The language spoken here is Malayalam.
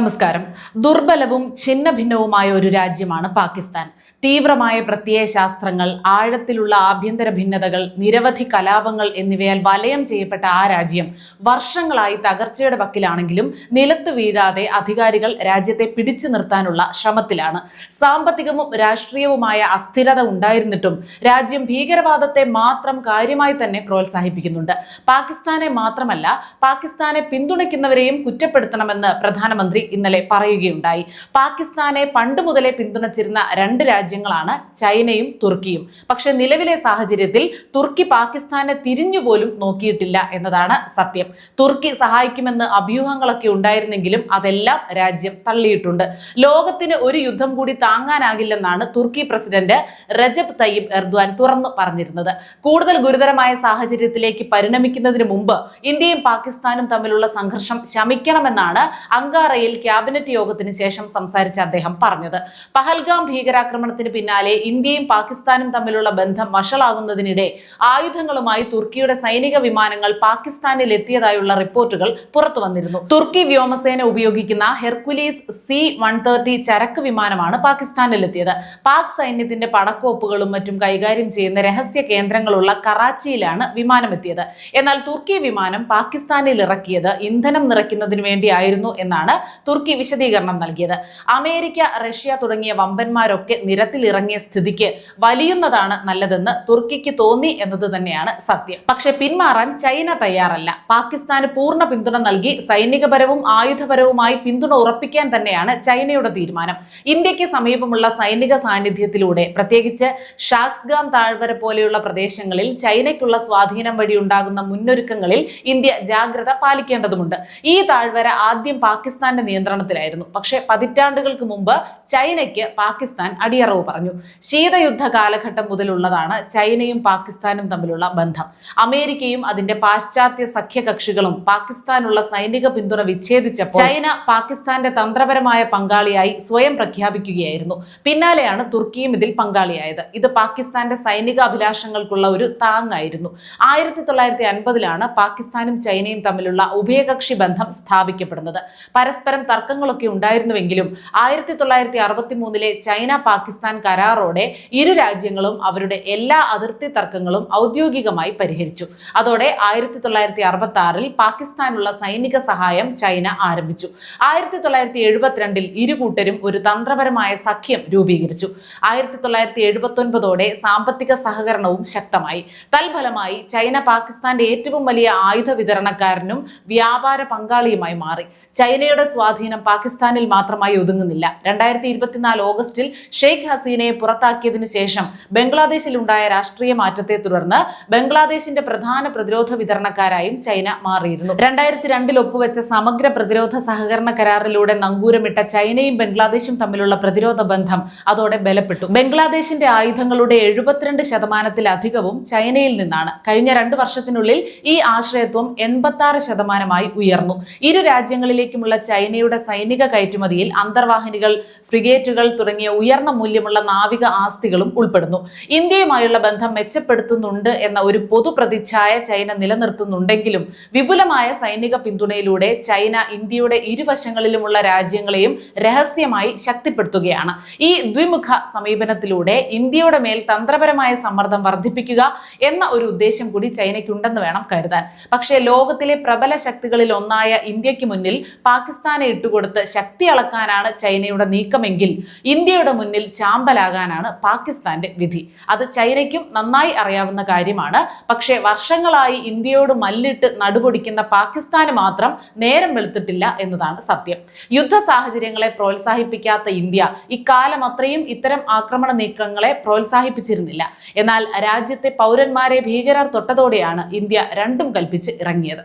നമസ്കാരം. ദുർബലവും ഛിന്ന ഭിന്നവുമായ ഒരു രാജ്യമാണ് പാകിസ്ഥാൻ. തീവ്രമായ പ്രത്യയശാസ്ത്രങ്ങൾ ആഴത്തിലുള്ള ആഭ്യന്തര ഭിന്നതകൾ നിരവധി കലാപങ്ങൾ എന്നിവയാൽ വലയം ചെയ്യപ്പെട്ട ആ രാജ്യം വർഷങ്ങളായി തകർച്ചയുടെ വക്കിലാണെങ്കിലും നിലത്ത് വീഴാതെ അധികാരികൾ രാജ്യത്തെ പിടിച്ചു നിർത്താനുള്ള ശ്രമത്തിലാണ്. സാമ്പത്തികവും രാഷ്ട്രീയവുമായ അസ്ഥിരത ഉണ്ടായിരുന്നിട്ടും രാജ്യം ഭീകരവാദത്തെ മാത്രം കാര്യമായി തന്നെ പ്രോത്സാഹിപ്പിക്കുന്നുണ്ട്. പാകിസ്ഥാനെ മാത്രമല്ല പാകിസ്ഥാനെ പിന്തുണയ്ക്കുന്നവരെയും കുറ്റപ്പെടുത്തണമെന്ന് പ്രധാനമന്ത്രി ഇന്നലെ പറയുകയുണ്ടായി. പാകിസ്ഥാനെ പണ്ട് മുതലേ പിന്തുണച്ചിരുന്ന രണ്ട് രാജ്യങ്ങളാണ് ചൈനയും തുർക്കിയും. പക്ഷെ നിലവിലെ സാഹചര്യത്തിൽ തുർക്കി പാകിസ്ഥാനെ തിരിഞ്ഞുപോലും നോക്കിയിട്ടില്ല എന്നതാണ് സത്യം. തുർക്കി സഹായിക്കുമെന്ന് അഭ്യൂഹങ്ങളൊക്കെ ഉണ്ടായിരുന്നെങ്കിലും അതെല്ലാം രാജ്യം തള്ളിയിട്ടുണ്ട്. ലോകത്തിന് ഒരു യുദ്ധം കൂടി താങ്ങാനാകില്ലെന്നാണ് തുർക്കി പ്രസിഡന്റ് റജബ് തയ്യിബ് എർദ്വാൻ തുറന്നു പറഞ്ഞിരുന്നത്. കൂടുതൽ ഗുരുതരമായ സാഹചര്യത്തിലേക്ക് പരിണമിക്കുന്നതിന് മുമ്പ് ഇന്ത്യയും പാകിസ്ഥാനും തമ്മിലുള്ള സംഘർഷം ശമിക്കണമെന്നാണ് അങ്കാറയിൽ ക്യാബിനറ്റ് യോഗത്തിന് ശേഷം സംസാരിച്ച അദ്ദേഹം പറഞ്ഞത്. പഹൽഗാം ഭീകരാക്രമണത്തിന് പിന്നാലെ ഇന്ത്യയും പാകിസ്ഥാനും തമ്മിലുള്ള ബന്ധം വഷളാകുന്നതിനിടെ ആയുധങ്ങളുമായി തുർക്കിയുടെ സൈനിക വിമാനങ്ങൾ പാകിസ്ഥാനിൽ എത്തിയതായുള്ള റിപ്പോർട്ടുകൾ പുറത്തു വന്നിരുന്നു. തുർക്കി വ്യോമസേന ഉപയോഗിക്കുന്ന ഹെർക്കുലീസ് സി വൺ തേർട്ടി ചരക്ക് വിമാനമാണ് പാകിസ്ഥാനിൽ എത്തിയത് പാക് സൈന്യത്തിന്റെ പടക്കോപ്പുകളും മറ്റും കൈകാര്യം ചെയ്യുന്ന രഹസ്യ കേന്ദ്രങ്ങളുള്ള കറാച്ചിയിലാണ് വിമാനം എത്തിയത് എന്നാൽ തുർക്കി വിമാനം പാകിസ്ഥാനിൽ ഇറക്കിയത് ഇന്ധനം നിറയ്ക്കുന്നതിന് വേണ്ടിയായിരുന്നു എന്നാണ് തുർക്കി വിശദീകരണം നൽകിയത്. അമേരിക്ക റഷ്യ തുടങ്ങിയ വമ്പന്മാരൊക്കെ നിരത്തിലിറങ്ങിയ സ്ഥിതിക്ക് വലിയുന്നതാണ് നല്ലതെന്ന് തുർക്കിക്ക് തോന്നി എന്നത് തന്നെയാണ് സത്യം. പക്ഷെ പിന്മാറാൻ ചൈന തയ്യാറല്ല. പാകിസ്ഥാന് പൂർണ പിന്തുണ നൽകി സൈനികപരവും ആയുധപരവുമായി പിന്തുണ ഉറപ്പിക്കാൻ തന്നെയാണ് ചൈനയുടെ തീരുമാനം. ഇന്ത്യയ്ക്ക് സമീപമുള്ള സൈനിക സാന്നിധ്യത്തിലൂടെ പ്രത്യേകിച്ച് ഷാക്സ്ഗാം താഴ്വര പോലെയുള്ള പ്രദേശങ്ങളിൽ ചൈനയ്ക്കുള്ള സ്വാധീനം വഴി ഉണ്ടാകുന്ന മുന്നൊരുക്കങ്ങളിൽ ഇന്ത്യ ജാഗ്രത പാലിക്കേണ്ടതുണ്ട് ഈ താഴ്വര ആദ്യം പാകിസ്ഥാന്റെ നിയന്ത്രണത്തിലായിരുന്നു. പക്ഷേ പതിറ്റാണ്ടുകൾക്ക് മുമ്പ് ചൈനയ്ക്ക് പാകിസ്ഥാൻ അടിയറവ് പറഞ്ഞു. ശീതയുദ്ധ കാലഘട്ടം മുതലുള്ളതാണ് ചൈനയും പാകിസ്ഥാനും തമ്മിലുള്ള ബന്ധം. അമേരിക്കയും അതിന്റെ പാശ്ചാത്യ സഖ്യകക്ഷികളും പാകിസ്ഥാനുള്ള സൈനിക പിന്തുണ വിച്ഛേദിച്ചപ്പോൾ ചൈന പാകിസ്ഥാന്റെ തന്ത്രപരമായ പങ്കാളിയായി സ്വയം പ്രഖ്യാപിക്കുകയായിരുന്നു. പിന്നാലെയാണ് തുർക്കിയും ഇതിൽ പങ്കാളിയായത്. ഇത് പാകിസ്ഥാന്റെ സൈനിക അഭിലാഷങ്ങൾക്കുള്ള ഒരു താങ്ങായിരുന്നു. ആയിരത്തി തൊള്ളായിരത്തി അൻപതിലാണ് പാകിസ്ഥാനും ചൈനയും തമ്മിലുള്ള ഉഭയകക്ഷി ബന്ധം സ്ഥാപിക്കപ്പെടുന്നത്. പരസ്പരം തർക്കങ്ങളൊക്കെ ഉണ്ടായിരുന്നുവെങ്കിലും ആയിരത്തി തൊള്ളായിരത്തി അറുപത്തി മൂന്നിലെ ചൈന പാകിസ്ഥാൻ കരാറോടെ ഇരു രാജ്യങ്ങളും അവരുടെ എല്ലാ അതിർത്തി തർക്കങ്ങളും ഔദ്യോഗികമായി പരിഹരിച്ചു. അതോടെ ആയിരത്തി തൊള്ളായിരത്തി അറുപത്തി ആറിൽ പാകിസ്ഥാനുള്ള സൈനിക സഹായം ചൈന ആരംഭിച്ചു. ആയിരത്തി തൊള്ളായിരത്തി എഴുപത്തിരണ്ടിൽ ഇരു കൂട്ടരും ഒരു തന്ത്രപരമായ സഖ്യം രൂപീകരിച്ചു. ആയിരത്തി തൊള്ളായിരത്തി എഴുപത്തി ഒൻപതോടെ സാമ്പത്തിക സഹകരണവും ശക്തമായി. തൽഫലമായി ചൈന പാകിസ്ഥാന്റെ ഏറ്റവും വലിയ ആയുധ വിതരണക്കാരനും വ്യാപാര പങ്കാളിയുമായി മാറി. ചൈനയുടെ സ്വാധീനം പാകിസ്ഥാനിൽ മാത്രമായി ഒതുങ്ങുന്നില്ല. രണ്ടായിരത്തി ഇരുപത്തിനാല് ഓഗസ്റ്റിൽ ഷെയ്ഖ് ഹസീനയെ പുറത്താക്കിയതിനു ശേഷം ബംഗ്ലാദേശിൽ ഉണ്ടായ രാഷ്ട്രീയ മാറ്റത്തെ തുടർന്ന് ബംഗ്ലാദേശിന്റെ പ്രധാന പ്രതിരോധ വിതരണക്കാരായും ചൈന മാറിയിരുന്നു. രണ്ടായിരത്തി രണ്ടിൽ ഒപ്പുവെച്ച സമഗ്ര പ്രതിരോധ സഹകരണ കരാറിലൂടെ നങ്കൂരമിട്ട ചൈനയും ബംഗ്ലാദേശും തമ്മിലുള്ള പ്രതിരോധ ബന്ധം അതോടെ ബലപ്പെട്ടു. ബംഗ്ലാദേശിന്റെ ആയുധങ്ങളുടെ എഴുപത്തിരണ്ട് ശതമാനത്തിലധികവും ചൈനയിൽ നിന്നാണ്. കഴിഞ്ഞ രണ്ട് വർഷത്തിനുള്ളിൽ ഈ ആശ്രയത്വം എൺപത്തി ശതമാനമായി ഉയർന്നു. ഇരു രാജ്യങ്ങളിലേക്കുമുള്ള ചൈനയുടെ സൈനിക കയറ്റുമതിയിൽ അന്തർവാഹിനികൾ ഫ്രിഗേറ്റുകൾ തുടങ്ങിയ ഉയർന്ന മൂല്യമുള്ള നാവിക ആസ്തികളും ഉൾപ്പെടുന്നു. ഇന്ത്യയുമായുള്ള ബന്ധം മെച്ചപ്പെടുത്തുന്നുണ്ട് എന്ന ഒരു പൊതു പ്രതിച്ഛായ ചൈന നിലനിർത്തുന്നുണ്ടെങ്കിലും വിപുലമായ സൈനിക പിന്തുണയിലൂടെ ചൈന ഇന്ത്യയുടെ ഇരുവശങ്ങളിലുമുള്ള രാജ്യങ്ങളെയും രഹസ്യമായി ശക്തിപ്പെടുത്തുകയാണ്. ഈ ദ്വിമുഖ സമീപനത്തിലൂടെ ഇന്ത്യയുടെ മേൽ തന്ത്രപരമായ സമ്മർദ്ദം വർദ്ധിപ്പിക്കുക എന്ന ഒരു ഉദ്ദേശം കൂടി ചൈനയ്ക്കുണ്ടെന്ന് വേണം കരുതാൻ. പക്ഷേ ലോകത്തിലെ പ്രബല ശക്തികളിൽ ഒന്നായ ഇന്ത്യയ്ക്ക് മുന്നിൽ പാകിസ്ഥാനെ ഇട്ടുകൊടുത്ത് ശക്തി അളക്കാനാണ് ചൈനയുടെ നീക്കമെങ്കിൽ ഇന്ത്യയുടെ മുന്നിൽ ചാമ്പലാകാനാണ് പാകിസ്ഥാന്റെ വിധി. അത് ചൈനയ്ക്കും നന്നായി അറിയാവുന്ന കാര്യമാണ്. പക്ഷേ വർഷങ്ങളായി ഇന്ത്യയോട് മല്ലിട്ട് നടുപൊടിക്കുന്ന പാകിസ്ഥാന് മാത്രം നേരം വെളുത്തിട്ടില്ല എന്നതാണ് സത്യം. യുദ്ധ സാഹചര്യങ്ങളെ പ്രോത്സാഹിപ്പിക്കാത്ത ഇന്ത്യ ഇക്കാലം അത്രയും ഇത്തരം ആക്രമണ നീക്കങ്ങളെ പ്രോത്സാഹിപ്പിച്ചിരുന്നില്ല. എന്നാൽ രാജ്യത്തെ പൗരന്മാരെ ഭീകരർ തൊട്ടതോടെയാണ് ഇന്ത്യ രണ്ടും കൽപ്പിച്ച് ഇറങ്ങിയത്.